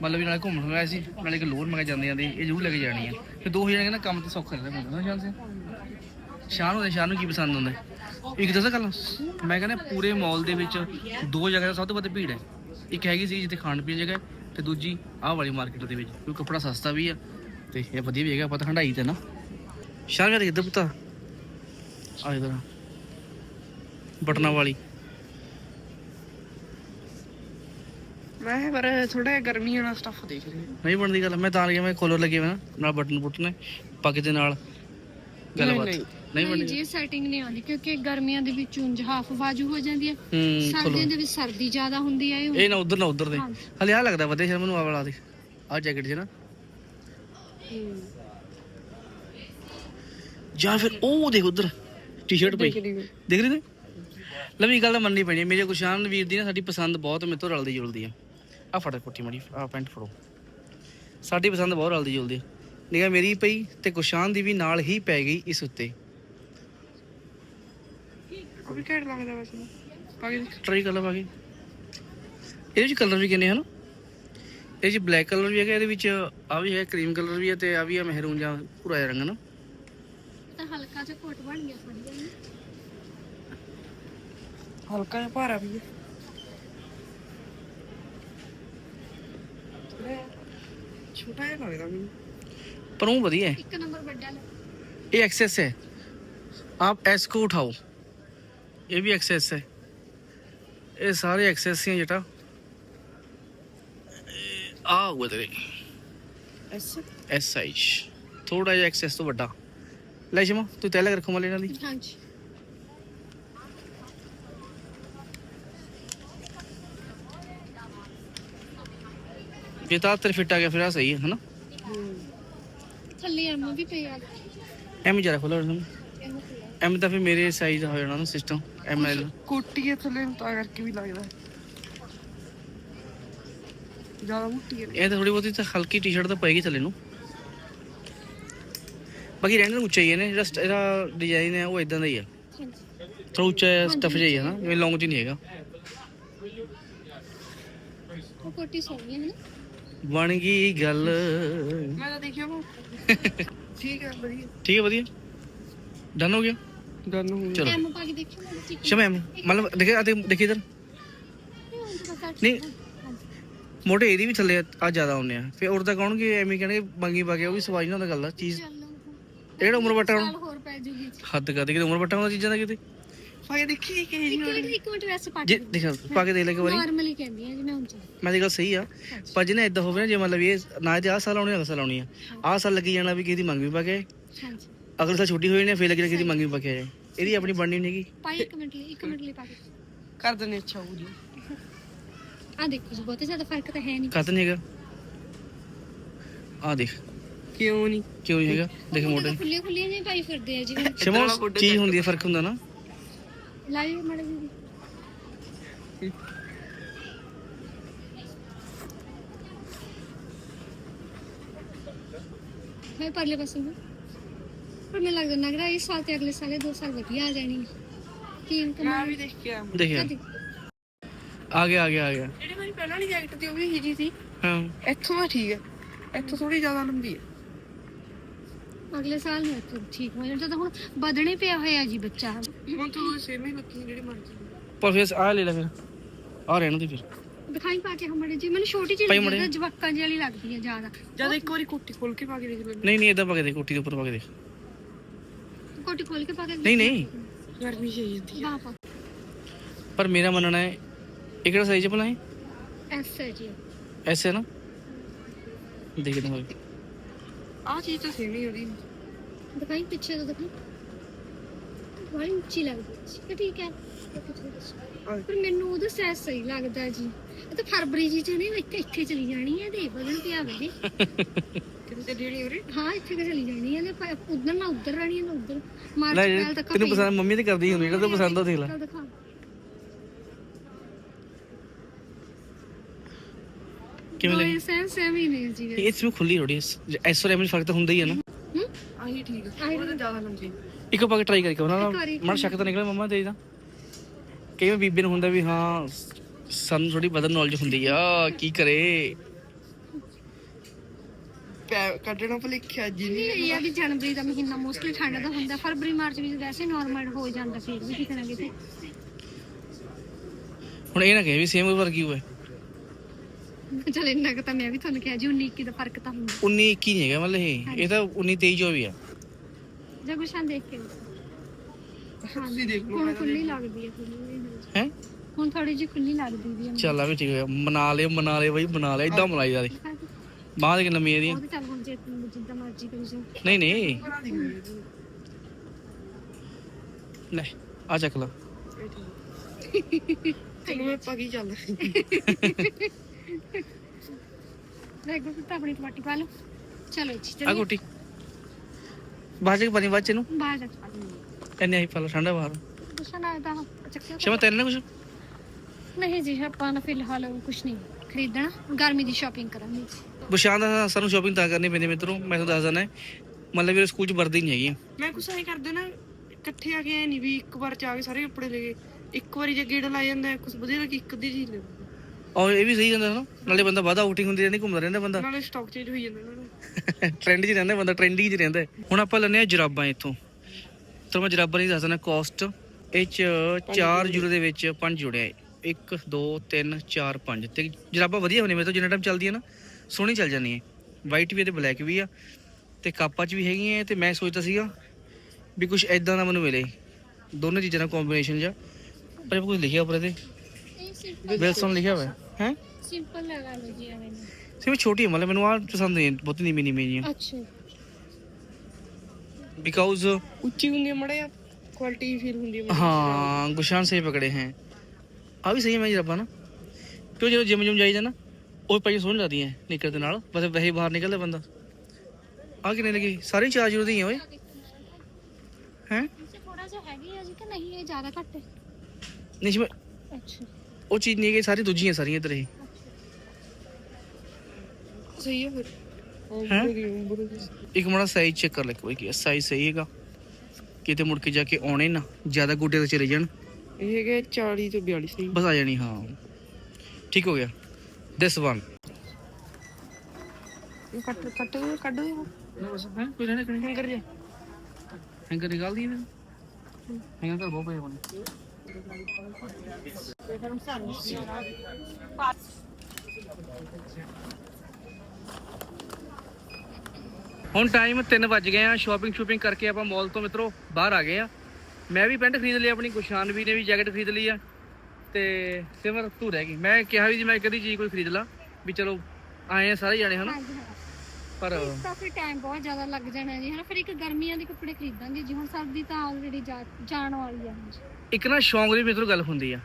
A: ਮਤਲਬ ਵੀ ਨਾਲੇ ਘੁੰਮਣ ਆਏ ਸੀ, ਨਾਲੇ ਇੱਕ ਲੋਰ ਮੈਂ ਜਾਂਦੇ ਜਾਂਦੇ ਇਹ ਜ਼ਰੂਰ ਲੈ ਕੇ ਜਾਣੀ ਆ। ਤੇ ਦੋ ਜਣੇ ਨਾ ਕੰਮ ਤੇ ਸੌਖਾ ਰਹਿੰਦਾ ਬੰਦਾ ਨਾ ਸ਼ਾਨ ਸੇ ਸ਼ਾਨ ਹੁੰਦੇ ਸ਼ਾਨ ਨੂੰ ਕੀ ਪਸੰਦ ਹੁੰਦਾ? ਇੱਕ ਦੱਸਾਂ ਗੱਲ, ਮੈਂ ਕਹਿੰਦਾ ਪੂਰੇ ਮਾਲ ਦੇ ਵਿੱਚ ਦੋ ਜਗ੍ਹਾ ਸਭ ਤੋਂ ਵੱਧ ਭੀੜ ਹੈ। ਇੱਕ ਹੈਗੀ ਸੀ ਜਿੱਥੇ ਖਾਣ ਪੀਣ ਜਗ੍ਹਾ ਹੈ ਤੇ ਦੂਜੀ ਆਹ ਵਾਲੀ ਮਾਰਕੀਟ ਦੇ ਵਿੱਚ, ਕਿਉਂਕਿ ਕੱਪੜਾ ਸਸਤਾ ਵੀ ਆ ਤੇ ਇਹ ਵਧੀਆ ਵੀ ਹੈਗਾ ਪਤਾ ਹੰਡਾਈ ਤੇ ਨਾ। ਸ਼ਾਨ ਕਰ ਕਿੱਦਾਂ ਪਤਾ ਆ। ਇਧਰ ਬਟਨਾ ਵਾਲੀ।
E: ਮੈਂ ਪਰ ਥੋੜਾ ਗਰਮੀ ਵਾਲਾ ਸਟੱਫ ਦੇਖ ਰਿਹਾ
A: ਨਹੀਂ ਬਣਦੀ ਗੱਲ ਮੈਂ ਤਾਂ ਗਿਆ ਮੈਂ ਕੋਲਰ ਲੱਗੇ ਹੋਏ ਨਾ ਨਾਲ ਬਟਨ ਬੁੱਟਨ ਪੱਗ ਦੇ ਨਾਲ। ਗੱਲਬਾਤ।
E: ਨਹੀਂ,
A: ਨਹੀਂ।
B: ਨਹੀਂ
A: ਬਣਦੀ
B: ਜੀ ਸੈਟਿੰਗ ਨਹੀਂ ਆਉਂਦੀ ਕਿਉਂਕਿ ਗਰਮੀਆਂ ਦੇ ਵਿੱਚ ਉਂਝ ਹਾਫ ਬਾਜੂ ਹੋ ਜਾਂਦੀ ਹੈ।
A: ਹੂੰ
B: ਸਰਦੀਆਂ ਦੇ ਵਿੱਚ ਸਰਦੀ ਜ਼ਿਆਦਾ ਹੁੰਦੀ ਹੈ ਇਹ
A: ਇਹ ਨਾ ਉਧਰ ਨਾ ਉਧਰ ਦੇ। ਹਲੇ ਆ ਲੱਗਦਾ ਵਧੀਆ ਸ਼ਰਮ ਨੂੰ ਆ ਵਾਲਾ ਦੇ ਆ ਜੈਕਟ 'ਚ ਨਾ। ਜਾਂ ਫਿਰ ਉਹ ਦੇਖ ਉਧਰ ਟੀ-ਸ਼ਰਟ ਪਈ।
E: ਦੇਖ ਰਹੀ
A: ਦੇਖ ਰਹੇ ਨੇ ਲਵੀ ਗੱਲ ਤਾਂ ਮੰਨਣੀ ਪੈਣੀ ਹੈ। ਮੇਰੇ ਗੁਸ਼ਾਨ ਵੀਰ ਦੀ ਨਾ ਸਾਡੀ ਪਸੰਦ ਬਹੁਤ ਮੇਰੇ ਤੋਂ ਰਲਦੀ ਜੁਲਦੀ ਆ। ਆ ਫੜ ਕੋਟੀ ਮੜੀ ਆ ਪੈਂਟ ਫੜੋ। ਸਾਡੀ ਪਸੰਦ ਬਹੁਤ ਰਲਦੀ ਜੁਲਦੀ। ਨਿਗਾ ਮੇਰੀ ਪਈ ਤੇ ਗੁਸ਼ਾਨ ਦੀ ਵੀ ਨਾਲ ਹੀ ਪੈ ਗਈ ਇਸ ਉੱਤੇ।
E: ਉਹ ਵੀ ਘੈਂਟ ਲੱਗਦਾ ਵੈਸੇ ਪਾਗੇ
A: ਟਰਾਈ ਕਰ ਲਵਾਂਗੇ ਇਹਦੇ ਵਿੱਚ ਕਲਰ ਵੀ ਕਿੰਨੇ ਹਨ ਇਹ ਚ ਬਲੈਕ ਕਲਰ ਵੀ ਹੈਗਾ ਇਹਦੇ ਵਿੱਚ ਆ ਵੀ ਹੈ ਕਰੀਮ ਕਲਰ ਵੀ ਹੈ ਤੇ ਆ ਵੀ ਹੈ ਮਹਿਰੂਨ ਜਾਂ ਭੂਰਾ ਜਿਹਾ ਰੰਗ ਨਾ।
B: ਤਾਂ ਹਲਕਾ ਜਿਹਾ ਕੋਟ ਬਣ ਗਿਆ ਜੀ
E: ਹਲਕਾ ਜਿਹਾ ਭਾਰਾ ਵੀ ਹੈ। ਛੋਟਾ ਜਿਹਾ ਲੱਗਦਾ ਮੈਨੂੰ
A: ਪਰ ਉਹ ਵਧੀਆ ਹੈ
B: ਇੱਕ ਨੰਬਰ ਵੱਡਾ ਲੈ
A: ये एक्सेस है आप एस को उठाओ ये भी एक्सेस है ये सारे एक्सेस हैं जेटा आ हुआ तेरे
E: ਐਸ
A: एस साइज ਥੋੜਾ ਜਿਹਾ ਐਕਸੈਸ ਤੋਂ ਵੱਡਾ ਲੈ ਸ਼ਮਾ ਤੂੰ ਤੈਅ ਲਗਾ ਰੱਖੋ ਮਲੇ ਇਹਨਾਂ ਦੀ
B: ਹਾਂਜੀ
A: ਜੇ ਤਾਂ ਤੇਰੇ ਫਿੱਟ ਆ ਗਿਆ ਫਿਰ ਆ ਸਹੀ ਹੈ ਹਨਾ?
B: ਥੱਲੇ ਐਮ ਵੀ ਪਿਆ
A: ਐਮ ਜਰਾ ਖੋਲੋ ਐਮ ਤਾਂ ਫਿਰ ਮੇਰੇ ਸਾਈਜ਼ ਦਾ ਹੋ ਜਾਣਾ ਨਾ ਸਿਸਟਮ ਐਮ ਐਲ
E: ਕੋਟੀ ਹੈ ਥੱਲੇ ਨੂੰ ਤਾਂ ਕਰਕੇ ਵੀ ਲੱਗਦਾ। ਜ਼ਿਆਦਾ ਮੋਟੀ ਹੈ
A: ਇਹ ਤਾਂ ਥੋੜੀ ਬਹੁਤੀ ਤਾਂ ਹਲਕੀ ਟੀ-ਸ਼ਰਟ ਤਾਂ ਪਏਗੀ ਥੱਲੇ ਨੂੰ। ਬਾਕੀ ਰਹਿਣ ਨੂੰ ਉੱਚਾ ਹੀ ਹੈ ਨੇ ਜਿਹੜਾ ਸਟ- ਇਹਦਾ ਡਿਜ਼ਾਈਨ ਹੈ ਉਹ ਇਦਾਂ ਦਾ ਹੀ ਆ
B: ਹਾਂਜੀ।
A: ਥੋੜਾ ਉੱਚਾ ਸਟਫ ਜਿਹਾ ਹੀ ਹੈ ਨਾ ਜਿਵੇਂ ਲੌਂਗ ਚ ਨਹੀਂ ਹੈਗਾ।
B: ਉਹ ਕੋਟੀ ਸੋਹਣੀ ਹੈ ਨਾ
A: ਬਣ ਗਈ ਗੱਲ।
E: ਮੈਂ ਤਾਂ ਦੇਖਿਆ ਠੀਕ ਹੈ ਵਧੀਆ।
A: ਠੀਕ ਹੈ ਵਧੀਆ। ਡਨ ਹੋ ਗਿਆ?
E: ਡਨ ਹੋ
A: ਚਲੋ।
B: ਐਮ ਪਾ ਕੇ ਦੇਖਿਓ ਮੈਂ ਠੀਕ
A: ਸ਼ਮਾ ਐਮ ਮਤਲਬ ਦੇਖੇ ਆ ਦੇਖੀ ਇਧਰ। ਨਹੀਂ। ਮੋਟੇ ਇਹਦੀ ਵੀ ਥੱਲੇ ਆ ਜ਼ਿਆਦਾ ਆਉਂਦੇ ਆ। ਫਿਰ ਉਰਦਾ ਕਹਣਗੇ ਐਵੇਂ ਕਹਿਣਗੇ ਮੰਗੀ ਪਾ ਕੇ ਉਹ ਵੀ ਸਵਾਈ ਨਾ ਹੁੰਦਾ ਗੱਲ ਦਾ ਚੀਜ਼। ਇਹ ਕਿਹੜਾ ਉਮਰ ਵੱਟਾ ਹੁਣ।
B: ਸਾਲ ਹੋਰ ਪੈ ਜੂਗੀ।
A: ਹੱਦ ਕਰਦੇ ਕਿਤੇ ਉਮਰ ਵੱਟਾ ਹੁੰਦਾ ਚੀਜ਼ਾਂ ਦਾ ਕਿਤੇ।
E: ਫਾਇਦਾ ਦੇਖੀ ਕਿ ਜੀ
B: ਇੱਕ ਮਿੰਟ ਇੱਕ ਮਿੰਟ ਵੈਸੇ ਪਾ
A: ਜੇ
B: ਕੇ
A: ਦੇਖ ਪਾ ਕੇ ਦੇਖ ਲੈ ਇੱਕ ਵਾਰੀ।
B: ਨਾਰਮਲੀ ਕਹਿੰਦੀ ਆ ਜਿਵੇਂ ਹੁਣ ਚ।
A: ਮੈਂ ਦੀ ਗੱਲ ਸਹੀ ਆ ਪਰ ਜਿਹਨੇ ਇਦਾਂ ਹੋਵੇ ਨਾ ਜੇ ਮਤਲਬ ਇਹ ਨਾ ਤੇ ਆਹ ਸਾਲ ਆਉਣੀ ਅਗਲਾ ਸਾਲ ਆਉਣੀ ਆ। ਆਹ ਸਾਲ ਲੱਗੀ ਜਾਣਾ ਵੀ ਕਿਸੇ ਦੀ ਮੰਗ ਵੀ ਪਾ ਕੇ। ਆਏ,
B: ਹਾਂਜੀ।
A: ਅਗਲੇ ਸਾਲ ਛੁੱਟੀ ਹੋਈ ਨੇ ਫੇਰ ਲੱਗੀ ਕਿਸੇ ਦੀ ਮੰਗ ਵੀ ਪਾ ਕੇ। ਆਏ ਇਹਦੀ ਆਪਣੀ ਬਣਨੀ ਨਹੀਂ ਹੈਗੀ।
B: ਪਾਈ ਇੱਕ ਮਿੰਟ ਲਈ ਇੱਕ ਮਿੰਟ ਲਈ ਪਾ ਕੇ।
E: ਕਰ ਦਨੇ ਅੱਛਾ ਹੋ ਜੀ।
B: ਆ ਦੇਖੋ ਜੀ ਬਹੁਤੇ ਜ਼ਿਆਦਾ ਫ਼ਰਕ ਤਾਂ ਹੈ ਨਹੀਂ
A: ਕੱਤ ਨਹੀਂ ਹੈਗਾ। ਆ ਦੇਖ।
E: ਕਿਉਂ ਨਹੀਂ
A: ਕਿਉਂ ਨਹੀਂ ਹੈਗਾ? ਦੇਖ ਮੋਟੇ
B: ਖੁੱਲੀਆਂ ਖੁੱਲੀਆਂ ਜਿਹੀਆਂ ਪਾਈ ਫਿਰਦੇ ਆ ਜਿਵੇਂ
A: ਸ਼ਮਾ ਚੀਜ਼ ਹੁੰਦੀ ਹੈ ਫ਼ਰਕ ਹੁੰਦਾ ਨਾ?
B: ਲਾਈ ਮੜ ਜੀ ਨੂੰ। ਪਰ ਮੈਨੂੰ ਲੱਗਦਾ ਨਗਰਾ ਇਸ ਸਾਲ ਤੇ ਅਗਲੇ ਸਾਲੇ ਦੋ ਸਾਲ ਵਧੀਆ ਆ ਜਾਣੀ। ਕੀ
E: ਮੈਂ
B: ਕਮਾਲ
E: ਵੀ ਦੇਖ ਕੇ ਆਇਆ
A: ਦੇਖਿਆ ਆ ਗਿਆ ਆ ਗਿਆ ਆ ਗਿਆ।
E: ਜਿਹੜੀ ਮੇਰੀ ਪਹਿਲਾਂ ਵਾਲੀ ਜੈਕਟ ਤੇ ਉਹ ਵੀ ਹੀਜੀ ਸੀ।
A: ਹਾਂ।
E: ਇੱਥੋਂ ਤਾਂ ਠੀਕ ਹੈ। ਇੱਥੋਂ ਥੋੜੀ ਜ਼ਿਆਦਾ ਲੰਬੀ ਹੈ।
B: ਅਗਲੇ ਸਾਲ ਨੂੰ ਇੱਥੇ ਠੀਕ ਹੋ ਜਾਣਾ। ਜਦੋਂ ਹੁਣ ਵਧਣੇ ਪਿਆ ਹੋਇਆ ਜੀ ਬੱਚਾ।
E: ਹੁਣ ਤੂੰ ਸੇਮ ਹੀ ਲੱਗੀ ਜਿਹੜੀ ਮਰਜ਼ੀ।
A: ਪਰ ਫਿਰ ਆ ਲੈ ਲੈ ਫਿਰ। ਆ ਰਹਿਣ ਦੇ ਫਿਰ।
B: ਦਿਖਾਈ ਪਾ ਕੇ ਹਮੜੇ ਜੀ ਮੈਨੂੰ ਛੋਟੀ ਜਿਹੀ
A: ਪਾਈ
B: ਲੱਗਦੀ
A: ਮਾੜੇ
B: ਹੈ ਜਵਾਕਾਂ ਜਿਹੀ ਵਾਲੀ ਲੱਗਦੀ ਹੈ ਜ਼ਿਆਦਾ।
E: ਜਦ ਇੱਕ ਵਾਰੀ ਕੋਟੀ ਖੋਲ ਕੇ ਪਾ ਕੇ ਦੇਖ ਲੈਂਦੇ।
A: ਨਹੀਂ ਨਹੀਂ ਇਦਾਂ ਪਾ ਕੇ ਦੇਖ ਕੋਟੀ ਦੇ ਉੱਪਰ ਪਾ ਕੇ ਦੇਖ।
B: ਕੋਟੀ ਖੋਲ ਕੇ ਪਾ ਕੇ
A: ਨਹੀਂ ਨਹੀਂ।
E: ਗਰਮੀ ਚ ਜਾਂਦੀ
B: ਬਾਹ ਪਾ
A: ਪਰ ਮੇਰਾ ਮੰਨਣਾ ਹੈ ਇਹ ਕਿਹੜਾ ਸਾਈਜ਼ ਭਲਾ ਹੈ?
B: ਐਸ ਹੈ ਜੀ।
A: ਐਸੇ ਨਾ? ਦੇਖਦੇ ਹਾਂ।
E: ਆ ਚੀਜ਼ ਤਾਂ ਸੇਮ ਹੀ ਉਹਦੀ
B: ਦਿਖਾਈ ਪਿੱਛੇ ਤੋਂ ਦਿਖਾਈ। ਬੜੀ ਉੱਚੀ ਲੱਗਦੀ। ਹੈ ਠੀਕ ਹੈ। ਪਰ ਮੈਨੂੰ ਉਹਦਾ ਸਾਈਜ਼ ਸਹੀ ਲੱਗਦਾ ਜੀ। ਇਹ ਤਾਂ ਫਰਵਰੀ ਜੀ ਚ ਨਹੀਂ ਇੱਥੇ ਇੱਥੇ ਚਲੀ ਜਾਣੀ ਹੈ ਦੇ ਬਦਲ ਪਿਆ ਵੇ
E: ਕਿਤੇ ਜਿਹੜੀ ਉਰੇ?
B: ਹਾਂ ਇੱਥੇ ਕਿ ਚਲੀ ਜਾਣੀ ਹੈ ਤੇ ਉਧਰ ਨਾ ਉਧਰ ਰਹਿਣੀ ਹੈ ਨਾ ਉਧਰ। ਮਾਰਚ ਅਪ੍ਰੈਲ ਤੱਕ
A: ਤੈਨੂੰ ਪਸੰਦ ਮੰਮੀ ਤੇ ਕਰਦੀ ਹੁੰਦੀ ਜਿਹੜਾ ਤੈਨੂੰ ਪਸੰਦ ਆ ਦੇਖ ਲੈ
B: ਚੱਲ ਦਿਖਾ
A: ਕਿਵੇਂ ਲੱਗੀ?
B: ਸੇਮ ਸੇਮ ਹੀ ਨੇ ਜੀ
A: ਇਹ ਇਸ ਵਿੱਚ ਖੁੱਲੀ ਥੋੜੀ ਐਸ ਔਰ ਐਮ ਵਿੱਚ ਫ਼ਰਕ ਤਾਂ ਹੁੰਦਾ ਹੀ ਹੈ ਨਾ।
B: ਹੂੰ?
E: ਆਹੀ ਠੀਕ ਹੈ
B: ਆਹੀ
E: ਉਹ ਤਾਂ ਜ਼ਿਆਦਾ ਲੰਬੀ
A: ਇੱਕ ਪਾ ਕੇ ਟਰਾਈ ਕਰਕੇ ਉਹਨਾਂ
B: ਵਾਰੀ
A: ਮਨ ਸ਼ੱਕ ਤਾਂ ਨਿਕਲੇ ਮੰਮਾ ਤੇ ਇਹਦਾ। ਕਈ ਵਾਰ ਬੀਬੀ ਨੂੰ ਹੁੰਦਾ ਵੀ ਹਾਂ ਸਾਨੂੰ ਥੋੜੀ ਬਦਲ ਨੌਲੇਜ ਹੁੰਦੀ ਆ ਕੀ ਕਰੇ।
E: ਕੱਢਣਾ ਭਲੇਖਿਆ ਜੀ
B: ਨਹੀਂ ਇਹ ਆ ਵੀ ਜਨਵਰੀ ਦਾ ਮਹੀਨਾ ਮੋਸਟਲੀ ਠੰਡ ਦਾ ਹੁੰਦਾ। ਫਰਵਰੀ ਮਾਰਚ ਵਿੱਚ ਵੈਸੇ ਨਾਰਮਲ ਹੋ ਜਾਂਦਾ ਫਿਰ ਵੀ ਕਿਤੇ ਨਾ ਕਿਤੇ।
A: ਹੁਣ ਇਹ ਨਾ ਕਹੇ ਵੀ ਸੇਮ ਵਰਗੀ ਹੋਏ।
B: ਚਲ ਇੰਨਾ ਕੁ ਤਾਂ ਮੈਂ ਵੀ ਤੁਹਾਨੂੰ ਕਿਹਾ ਜੀ 19 21 ਦਾ ਫ਼ਰਕ ਤਾਂ ਹੁੰਦਾ।
A: 19 21 ਨਹੀਂ ਹੈਗਾ ਮਤਲਬ ਇਹ। ਇਹ ਤਾਂ 19 23 ਜੋ ਵੀ ਆ।
B: ਜਾਂ ਗੁਸ਼ਾਨ ਦੇਖ ਕੇ
E: ਤੁਸੀਂ ਦੇਖ ਲਓ
B: ਹੁਣ ਖੁੱਲੀ ਲੱਗਦੀ ਹੈ ਖੁੱਲੀ
A: ਹੈ?
B: ਹੁਣ ਥੋੜੀ ਜਿਹੀ ਖੁੱਲੀ ਲੱਗਦੀ ਵੀ ਹੈ
A: ਚੱਲ ਆ ਵੀ ਠੀਕ ਹੋਇਆ ਮਨਾ ਲਿਓ ਮਨਾ ਲਿਓ ਬਈ ਮਨਾ ਲਿਓ ਇਦਾਂ ਮਨਾਈ ਜਾਂਦੀ ਬਾਹਾਂ ਦੇ ਨਵੀਂ ਇਹਦੀਆਂ
B: ਉਹ ਤਾਂ ਚੱਲ ਹੁਣ ਜੇ ਜਿੱਦਾਂ ਮਰਜ਼ੀ ਕਰੀ ਜਾ।
A: ਨਹੀਂ ਨਹੀਂ। ਲੈ ਆ ਚੱਕ ਲਾ।
E: ਚਲੋ ਮੈਂ ਪਗੀ ਚੱਲ
B: ਲੈ ਗੁੱਟ ਤਾਂ ਆਪਣੀ ਟਮਾਟੀ ਪਾ ਲਓ। ਚਲੋ ਜੀ
A: ਆ
B: ਚਲੋ
A: ਕੋਟੀ ਬਾਅਦ ਚ ਪਾਣੀ ਬਾਅਦ ਚ ਨੂੰ
B: ਬਾਹਰ ਜਾ ਕੇ ਪਾ ਲਓ
A: ਐਨੇ ਆਈ ਪਾ ਠੰਡਾ ਬਾਹਰ।
B: ਗੁਸ਼ਾਨ ਆਇਆ ਤਾਂ ਚੱਕਿਆ
A: ਸ਼ਮਾ ਤੈਨੂੰ ਨਾ ਕੁਛ?
B: ਨਹੀਂ ਜੀ ਆਪਾਂ ਨਾ ਫਿਲਹਾਲ ਕੁਝ ਨਹੀਂ ਖਰੀਦਣਾ। ਗਰਮੀ ਦੀ ਸ਼ਾਪਿੰਗ ਕਰਾਂਗੇ
A: ਬੁਸ਼ਾਨ ਦਾ ਸਾਨੂੰ ਸ਼ਾਪਿੰਗ ਤਾਂ ਕਰਨੀ ਪੈਂਦੀ ਮਿੱਤਰੋ ਮੈਂ ਤੁਹਾਨੂੰ ਦੱਸ ਦਿੰਦਾ। ਮਤਲਬ ਮੇਰੇ ਸਕੂਲ ਚ ਵਰਦੀ ਨਹੀਂ ਹੈਗੀ।
E: ਮੈਂ ਕੁਛ ਐ ਕਰਦੇ ਨਾ ਇਕੱਠੇ ਆ ਕੇ ਐ ਨਹੀਂ ਵੀ ਇੱਕ ਵਾਰ ਚ ਆ ਕੇ ਸਾਰੇ ਕੱਪੜੇ ਲੈ ਗਏ। ਇੱਕ ਵਾਰੀ ਜੇ ਗੇੜਾ ਲਾ ਜਾਂਦਾ ਕੁਝ ਵਧੀਆ ਲੱਗੀ ਇੱਕ ਅੱਧੀ ਚੀਜ਼ ਲੈ ਲਓ।
A: ਔਰ ਇਹ ਵੀ ਸਹੀ ਜਾਂਦਾ ਨਾ ਨਾਲੇ ਬੰਦਾ ਵਾਦਾ ਆਊਟਿੰਗ ਹੁੰਦੀ ਰਹਿੰਦੀ ਘੁੰਮਦਾ ਰਹਿੰਦਾ ਬੰਦਾ।
E: ਨਾਲੇ ਸਟਾਕ ਚੇਂਜ ਹੋਈ ਜਾਂਦਾ ਨਾ।
A: ਟ੍ਰੈਂਡ 'ਚ ਰਹਿੰਦਾ ਬੰਦਾ ਟ੍ਰੈਂਡਿੰਗ 'ਚ ਰਹਿੰਦਾ। ਹੁਣ ਆਪਾਂ ਲੈਨੇ ਆ ਜਰਾਬਾਂ ਇੱਥੋਂ। ਤਾਂ ਮੈਂ ਜਰਾਬਾਂ ਦੀ ਦੱਸ ਦਿੰਦਾ ਕਾਸਟ ਇਹ ਚ 4 ਯੂਰੋ ਦੇ ਵਿੱਚ 5 ਜੁੜਿਆ ਹੈ 1 2 3 4 5 ਤੇ ਜਰਾਬਾਂ ਵਧੀਆ ਹੋਣੇ ਮੇਰੇ ਤੋਂ ਜਿੰਨਾ ਟਾਈਮ ਚੱਲਦੀ ਹੈ ਨਾ ਸੋਹਣੀ ਚੱਲ ਜਾਂਦੀ ਹੈ ਵਾਈਟ ਵੀ ਹੈ ਤੇ ਬਲੈਕ ਵੀ ਆ। ਤੇ ਕਾਪਾ 'ਚ ਵੀ ਹੈਗੀਆਂ ਤੇ ਮੈਂ ਸੋਚਦਾ ਸੀਗਾ ਵੀ ਕੁਝ ਐਦਾਂ ਦਾ ਮੈਨੂੰ ਮਿਲੇ। ਦੋਨੋਂ ਚੀਜ਼ਾਂ ਦਾ ਕੰਬੀਨੇਸ਼ਨ ਜਾਂ ਪਰ ਕੁਝ ਲਿਖਿਆ ਉੱਪਰ ਇਹਦੇ। ਵਿਲਸਨ ਲਿਖਿਆ ਹੋਇਆ। ਹੈ
B: ਸਿੰਪਲ ਲਗਾ ਲਓ ਜੀ ਐਵੇਂ
A: ਸਿਰਫ ਛੋਟੀ ਹੈ ਮਤਲਬ ਮੈਨੂੰ ਆ ਪਸੰਦ ਨਹੀਂ ਬਹੁਤੀ ਨੀਵੀਂ ਨੀਵੀਂ ਜੀਆਂ
B: ਅੱਛਾ
A: बिकॉज
E: ਉੱਚੀ ਹੁੰਦੀ ਹੈ ਮੜਿਆ ਕੁਆਲਿਟੀ ਫੀਲ ਹੁੰਦੀ ਹੈ
A: हाँ गुशान से ही पकड़े हैं ਆ ਵੀ ਸਹੀ ਹੈ ਮੈਂ ਜਰਾਬਾਂ ਨਾ ਕਿਉਂ ਜਦੋਂ ਜਿਮ ਜਿਮ ਜਾਈਦਾ ਨਾ ਉਹ ਪਾਈ ਸੋਹਣ ਲੱਗਦੀ ਹੈ ਨਿਕਲ ਦੇ ਨਾਲ ਬਸ ਵੈਸੇ ਹੀ ਬਾਹਰ ਨਿਕਲਦਾ ਬੰਦਾ ਆ ਕਿੰਨੇ ਲੱਗੀ ਸਾਰੇ ਚਾਰ ਜੀਰੋ ਦੀ ਹੈ ਓਏ ਹੈ
B: ਇਸੇ ਥੋੜਾ ਜਿਹਾ ਹੈਗੀ ਆ ਜੀ ਕਿ ਨਹੀਂ ਇਹ ਜ਼ਿਆਦਾ ਘੱਟ ਹੈ
A: ਨਹੀਂ ਸੀ ਮੈਂ
B: ਅੱਛਾ
A: ਉਹ ਚੀਜ਼ ਨਹੀਂ ਹੈ ਕਿ ਸਾਰੀ ਦੂਜੀਆਂ ਸਾਰੀਆਂ ਇੱਧਰ ਇਹ
E: ਸਹੀ ਹੈ ਫਿਰ
A: ਹੈਂ?
E: ਹੈ
A: ਇੱਕ ਮਾੜਾ ਸਾਈਜ਼ ਚੈੱਕ ਕਰ ਲੈ ਕੋਈ ਕੀ ਸਾਈਜ਼ ਸਹੀ ਹੈਗਾ ਕਿਤੇ ਮੁੜ ਕੇ ਜਾ ਕੇ ਆਉਣੇ ਨਾ ਜ਼ਿਆਦਾ ਗੋਡੇ ਤੇ ਚਲੇ ਜਾਣ
E: ਇਹ ਹੈਗੇ 40 ਤੋਂ 42 ਸਹੀ
A: ਬਸ ਆ ਜਾਣੀ ਹਾਂ ਠੀਕ ਹੋ ਗਿਆ ਦਿਸ ਵਨ
E: ਇਹ ਕੱਟ ਕੱਟ ਦਿਓ, ਕੱਢ ਦਿਓ
A: ਬਸ ਹੈ ਕੋਈ ਰਹਿਣਾ ਕੋਈ
E: ਫਿੰਗਰ ਜੇ
A: ਹੈਂਗਰ ਨਿਕਾਲ ਦੀ ਨਾ ਹੈਂਗਰ ਤਾਂ ਬਹੁਤ ਪਏ ਬਣੇ ਹੁਣ ਟਾਈਮ 3 ਵੱਜ ਗਏ ਆ ਸ਼ਾਪਿੰਗ ਸ਼ੂਪਿੰਗ ਕਰਕੇ ਆਪਾਂ ਮਾਲ ਤੋਂ ਮਿੱਤਰੋ ਬਾਹਰ ਆ ਗਏ ਆ। ਮੈਂ ਵੀ ਪੈਂਟ ਖਰੀਦ ਲਈ, ਆਪਣੀ ਕੁਸ਼ਾਨ ਵੀ ਨੇ ਵੀ ਜੈਕਟ ਖਰੀਦ ਲਈ ਆ। ਤੇ ਸਿਮਰ, ਤੂੰ ਰਹਿ ਗਈ। ਮੈਂ ਕਿਹਾ ਵੀ ਜੀ ਮੈਂ ਕਦੀ ਚੀਜ਼ ਕੋਈ ਖਰੀਦ ਲਾ, ਵੀ ਚਲੋ ਆਏ ਆ ਸਾਰੇ ਜਾਣੇ, ਹਨਾ? ਪਰ
B: ਤਾਂ ਫਿਰ ਟਾਈਮ ਬਹੁਤ ਜ਼ਿਆਦਾ ਲੱਗ ਜਾਣਾ ਜੀ ਹਨਾ? ਫਿਰ ਇੱਕ ਗਰਮੀਆਂ ਦੇ ਕੱਪੜੇ ਖਰੀਦਾਂਗੇ ਜੀ ਹੁਣ ਸਰਦੀ ਤਾਂ ਆਲਰੇਡੀ ਜਾਣ ਵਾਲੀ ਆ ਜੀ।
A: ਇੱਕ ਨਾ ਸ਼ੌਂਕ ਦੀ ਮਿੱਤਰੋ ਗੱਲ ਹੁੰਦੀ ਆ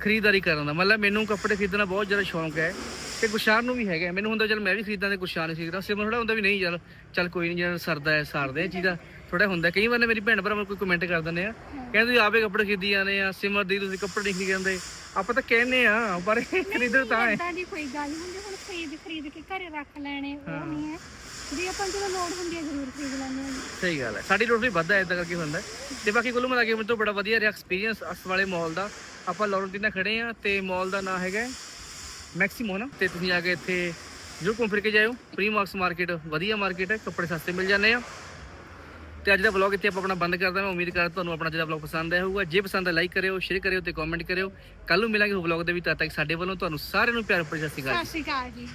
A: ਖਰੀਦਦਾਰੀ ਕਰਨ ਦਾ। ਮਤਲਬ ਮੈਨੂੰ ਕੱਪੜੇ ਖਰੀਦਣਾ ਬਹੁਤ ਜ਼ਿਆਦਾ ਸ਼ੌਂਕ ਹੈ ਤੇ ਗੁਸ਼ਾਨ ਨੂੰ ਵੀ ਹੈਗਾ। ਮੈਨੂੰ ਹੁੰਦਾ ਚਲ ਮੈਂ ਵੀ ਖਰੀਦਾਂ ਤੇ ਗੁਸ਼ਾਨ ਨਹੀਂ ਖਰੀਦਦਾ। ਸਿਮਰ ਥੋੜਾ ਹੁੰਦਾ ਵੀ ਨਹੀਂ ਚੱਲ ਚੱਲ ਕੋਈ ਨਹੀਂ ਜਿਹੜਾ ਸਰਦਾ ਹੈ ਸਾਰਦੇ ਆ ਚੀਜ਼ਾਂ ਥੋੜਾ ਹੁੰਦਾ। ਕਈ ਵਾਰ ਮੇਰੀ ਭੈਣ ਭਰਾ ਮੈਨੂੰ ਕੋਈ ਕਮੈਂਟ ਕਰ ਦਿੰਦੇ ਆ ਕਹਿੰਦੇ ਆਪੇ ਕੱਪੜੇ ਖਰੀਦੀ ਜਾਂਦੇ ਆ ਸਿਮਰ ਦੀ ਤੁਸੀਂ ਕੱਪੜੇ ਨਹੀਂ ਖਰੀਦਦੇ। ਆਪਾਂ ਤਾਂ ਕਹਿੰਦੇ ਆ ਪਰ ਖਰੀਦਣ ਤਾਂ ਹੈ।
B: ਏਦਾਂ ਦੀ ਕੋਈ ਗੱਲ ਨਹੀਂ ਹੁੰਦੀ ਹੁਣ ਖਰੀਦ ਖਰੀਦ ਕੇ ਘਰੇ ਰੱਖ ਲੈਣੇ ਉਹ ਨਹੀਂ ਹੈ। ਜੇ ਆਪਾਂ ਜਦੋਂ ਲੋੜ ਹੁੰਦੀ ਹੈ ਜ਼ਰੂਰ ਖਰੀਦ ਲੈਂਦੇ ਹਾਂ
A: ਸਹੀ ਗੱਲ ਹੈ। ਸਾਡੀ ਲੋੜ ਵੀ ਵੱਧਦਾ ਇਦਾਂ ਕਰਕੇ ਹੁੰਦਾ। ਤੇ ਬਾਕੀ ਕੁੱਲ ਮਿਲਾ ਕੇ ਮੈਨੂੰ ਤੋਂ ਬੜਾ ਵਧੀਆ ਰਿਹਾ ਐਕਸਪੀਰੀਅੰਸ ਅਸ ਵਾਲੇ ਮਾਲ ਦਾ। ਆਪਾਂ ਲੌਰੈਂਟਿਨਾ ਖੜੇ ਆ ਤੇ ਮਾਲ ਦਾ ਨਾਮ ਹੈਗਾ ਮੈਕਸਿਮੋ ਨਾ? ਤੇ ਤੁਸੀਂ ਆ ਕੇ ਇੱਥੇ ਜ਼ਰੂਰ ਘੁੰਮ ਫਿਰ ਕੇ ਜਾਇਓ। ਪ੍ਰੀ ਮਾਰਕਸ ਮਾਰਕੀਟ ਵਧੀਆ ਮਾਰਕੀਟ ਹੈ। ਕੱਪੜੇ ਸਸਤੇ ਮਿਲ ਜਾਂਦੇ ਆ। ਤੇ ਅੱਜ ਦਾ ਵਲੌਗ ਇੱਥੇ ਆਪਾਂ ਆਪਣਾ ਬੰਦ ਕਰਦੇ ਹਾਂ। ਮੈਂ ਉਮੀਦ ਕਰਦਾ ਤੁਹਾਨੂੰ ਆਪਣਾ ਜਿਹੜਾ ਵਲੌਗ ਪਸੰਦ ਆਇਆ ਹੋਊਗਾ। ਜੇ ਪਸੰਦ ਹੈ ਲਾਈਕ ਕਰਿਓ ਸ਼ੇਅਰ ਕਰਿਓ ਤੇ ਕਮੈਂਟ ਕਰਿਓ। ਕੱਲ ਨੂੰ ਮਿਲਾਂਗੇ ਵਲੌਗ ਦੇ ਵੀ ਤਦ ਤੱਕ ਸਾਡੇ ਵੱਲੋਂ ਤੁਹਾਨੂੰ ਸਾਰਿਆਂ ਨੂੰ ਪਿਆਰ ਭਰੀ ਸਤਿ ਸ਼੍ਰੀ ਅਕਾਲ
B: ਸਤਿ ਸ਼੍ਰੀ ਅਕਾਲ ਜੀ।